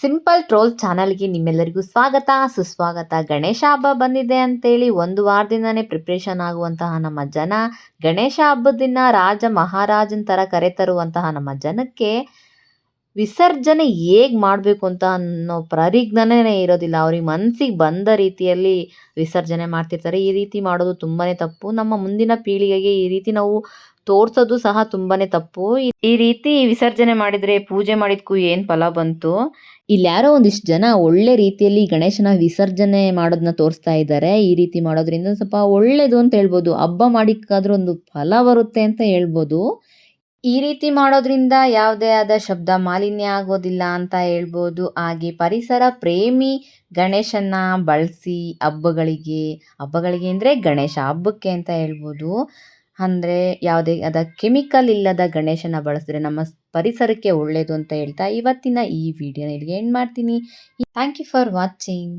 Simple troll ಚಾನಲ್ಗೆ ನಿಮ್ಮೆಲ್ಲರಿಗೂ ಸ್ವಾಗತ, ಸುಸ್ವಾಗತ. ಗಣೇಶ ಹಬ್ಬ ಬಂದಿದೆ ಅಂತೇಳಿ ಒಂದು ವಾರದಿಂದನೇ ಪ್ರಿಪ್ರೇಷನ್ ಆಗುವಂತಹ ನಮ್ಮ ಜನ, ಗಣೇಶ ಹಬ್ಬದ ದಿನ ರಾಜ ಮಹಾರಾಜನ ಥರ ಕರೆತರುವಂತಹ ನಮ್ಮ ಜನಕ್ಕೆ ವಿಸರ್ಜನೆ ಹೇಗೆ ಮಾಡಬೇಕು ಅಂತ ಅನ್ನೋ ಪರಿಜ್ಞಾನನೇ ಇರೋದಿಲ್ಲ. ಅವ್ರಿಗೆ ಮನ್ಸಿಗೆ ಬಂದ ರೀತಿಯಲ್ಲಿ ವಿಸರ್ಜನೆ ಮಾಡ್ತಿರ್ತಾರೆ. ಈ ರೀತಿ ಮಾಡೋದು ತುಂಬಾ ತಪ್ಪು. ನಮ್ಮ ಮುಂದಿನ ಪೀಳಿಗೆಗೆ ಈ ರೀತಿ ನಾವು ತೋರ್ಸೋದು ಸಹ ತುಂಬಾ ತಪ್ಪು. ಈ- ರೀತಿ ವಿಸರ್ಜನೆ ಮಾಡಿದ್ರೆ ಪೂಜೆ ಮಾಡಿದ್ಕೂ ಏನು ಫಲ ಬಂತು? ಇಲ್ಲಿ ಯಾರೋ ಒಂದಿಷ್ಟು ಜನ ಒಳ್ಳೆ ರೀತಿಯಲ್ಲಿ ಗಣೇಶನ ವಿಸರ್ಜನೆ ಮಾಡೋದನ್ನ ತೋರಿಸ್ತಾ ಇದ್ದಾರೆ. ಈ ರೀತಿ ಮಾಡೋದ್ರಿಂದ ಸ್ವಲ್ಪ ಒಳ್ಳೇದು ಅಂತ ಹೇಳ್ಬೋದು. ಹಬ್ಬ ಮಾಡಿಕ್ಕಾದ್ರೂ ಒಂದು ಫಲ ಬರುತ್ತೆ ಅಂತ ಹೇಳ್ಬೋದು. ಈ ರೀತಿ ಮಾಡೋದ್ರಿಂದ ಯಾವುದೇ ಆದ ಶಬ್ದ ಮಾಲಿನ್ಯ ಆಗೋದಿಲ್ಲ ಅಂತ ಹೇಳ್ಬೋದು. ಹಾಗೆ ಪರಿಸರ ಪ್ರೇಮಿ ಗಣೇಶನ್ನ ಬಳಸಿ ಹಬ್ಬಗಳಿಗೆ ಹಬ್ಬಗಳಿಗೆ ಅಂದರೆ ಗಣೇಶ ಹಬ್ಬಕ್ಕೆ ಅಂತ ಹೇಳ್ಬೋದು. ಅಂದರೆ ಯಾವುದೇ ಆದ ಕೆಮಿಕಲ್ ಇಲ್ಲದ ಗಣೇಶನ ಬಳಸಿದ್ರೆ ನಮ್ಮ ಪರಿಸರಕ್ಕೆ ಒಳ್ಳೆಯದು ಅಂತ ಹೇಳ್ತಾ ಇವತ್ತಿನ ಈ ವಿಡಿಯೋನ ಇಲ್ಲಿಗೆ ಎಂಡ್ ಮಾಡ್ತೀನಿ. Thank you for watching